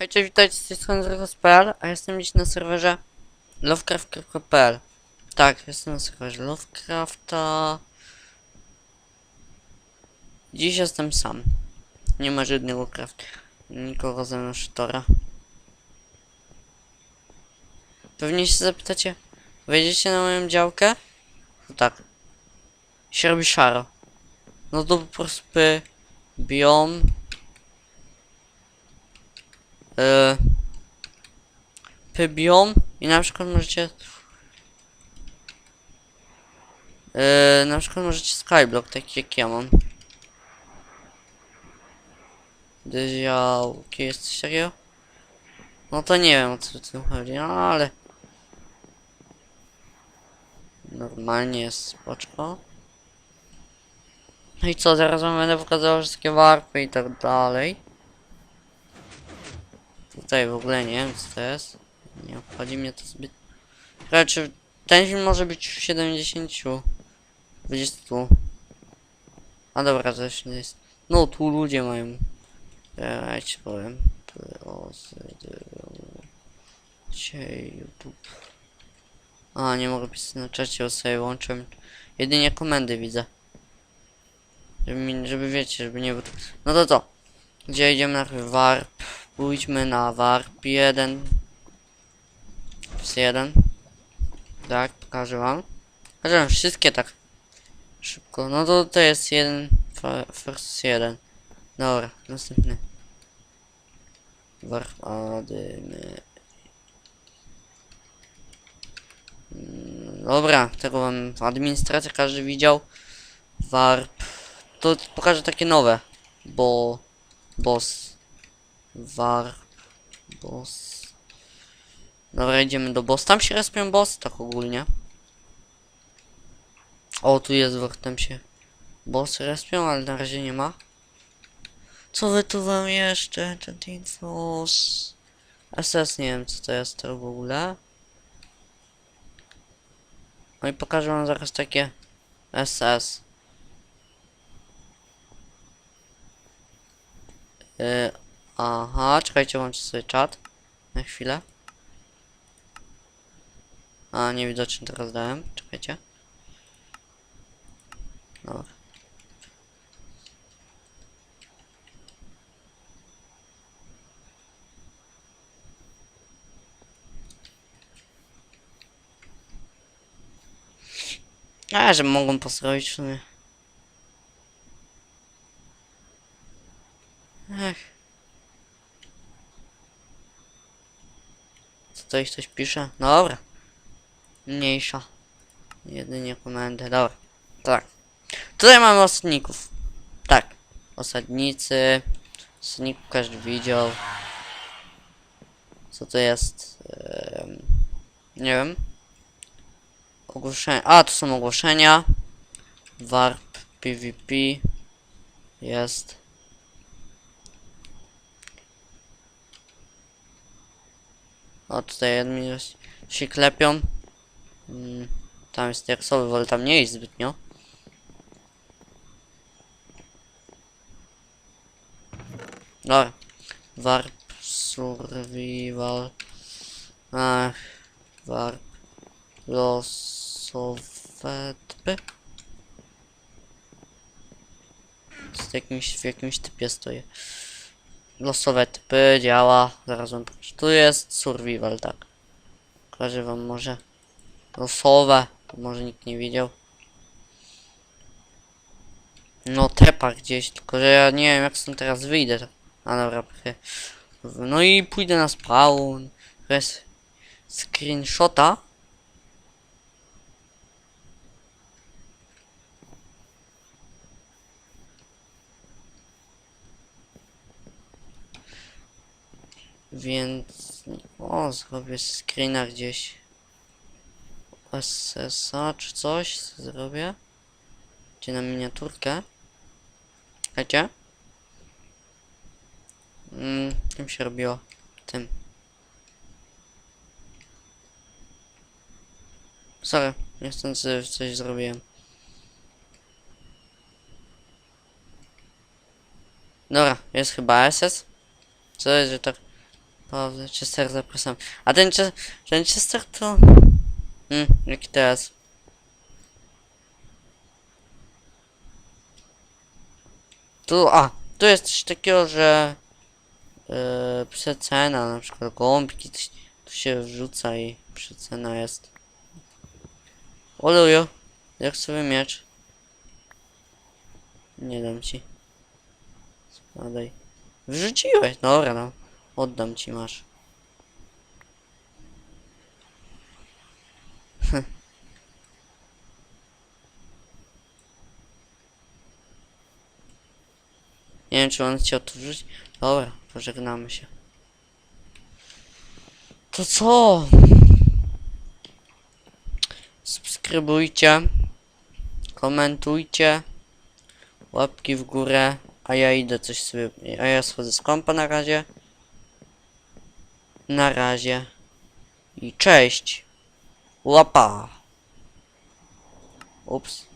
Hej, cześć, witajcie z tej strony a jestem dziś na serwerze lovecraft.pl Tak, jestem na serwerze Lovecrafta. Dziś jestem sam. Nie ma żadnego craft. Nikogo ze mną sztora. Pewnie się zapytacie, wejdziecie na moją działkę? No tak. Się robi szaro. No to po prostu biom e, pybią i na przykład możecie e, na przykład możecie skyblock taki jak ja mam. Działki jest coś takiego? No to nie wiem o co tu chodzi no ale normalnie jest spoczko. No i co zaraz wam będę pokazywał wszystkie warpy i tak dalej Tutaj w ogóle nie wiem co to jest. Nie obchodzi mnie to zbyt. Raczej ten film może być w 70. 20. A dobra, jeszcze nie jest. No tu ludzie mają. Ja ci powiem. YouTube. A nie mogę pisać na czacie, bo sobie łączę. Jedynie komendy widzę. Żeby, mi, żeby wiecie, żeby nie było. No to to. Gdzie idziemy na warp? Pójdźmy na warp 1. Plus 1. Tak, pokażę wam. Pokażę wszystkie tak szybko. No to to jest jeden. First 1. Dobra, następny. Warp adymy. Mm, Dobra, tego wam administracja każdy widział. Warp. To pokażę takie nowe, bo boss war boss. Dobra idziemy do boss. Tam się respią boss? Tak ogólnie. O tu jest wróg tam się boss respią ale na razie nie ma. Co wy tu wam jeszcze Chat infos SS nie wiem co to jest to w ogóle. No i pokażę wam zaraz takie SS Yy, aha, czekajcie, łączę sobie czat. Na chwilę. A, niewidoczny teraz dałem. Czekajcie. No. A, że mogą posroić w sumie. Ktoś pisze? Dobra. Mniejsza. Jedynie komendę. Dobra. Tak. Tutaj mamy osadników. Tak. Osadnicy. Osadników każdy widział. Co to jest? Em, nie wiem. Ogłoszenia. A, to są ogłoszenia. Warp PvP. Jest. O, tutaj admin się klepią. Mm, tam jest tersowy, ale tam nie jest zbytnio. Dobra. Warp survival. Ach, warp losowe typy. Z jakimś, w jakimś typie stoję. Losowe typy działa. Zaraz wam pokażę. Tu jest survival, tak. Pokażę wam może losowe. Może nikt nie wiedział. No tepa gdzieś, tylko że ja nie wiem jak stąd teraz wyjdę. A dobra. No i pójdę na spawn. Jest screenshota. Więc... O, zrobię screena gdzieś. SSA czy coś zrobię. Gdzie na miniaturkę. Wiecie? Mm, tym się robiło. Tym. Sorry, niechcący coś zrobiłem. Dobra, jest chyba SS. Co jest, że tak Dobrze, Chester zapraszam. A ten, ten Chester to... Hmm, jaki teraz? Tu, a, tu jest coś takiego, że... Yy, przecena, na przykład gołąbki, tu się wrzuca i przecena jest. Oluju, jak sobie miecz? Nie dam ci. Spadaj. Wrzuciłeś, dobra no. Oddam ci, masz. Nie wiem, czy on chciał wrzucić. Dobra, pożegnamy się. To co? Subskrybujcie. Komentujcie. Łapki w górę. A ja idę coś sobie. A ja schodzę z kompa na razie. Na razie. I cześć. Łapa. Ups.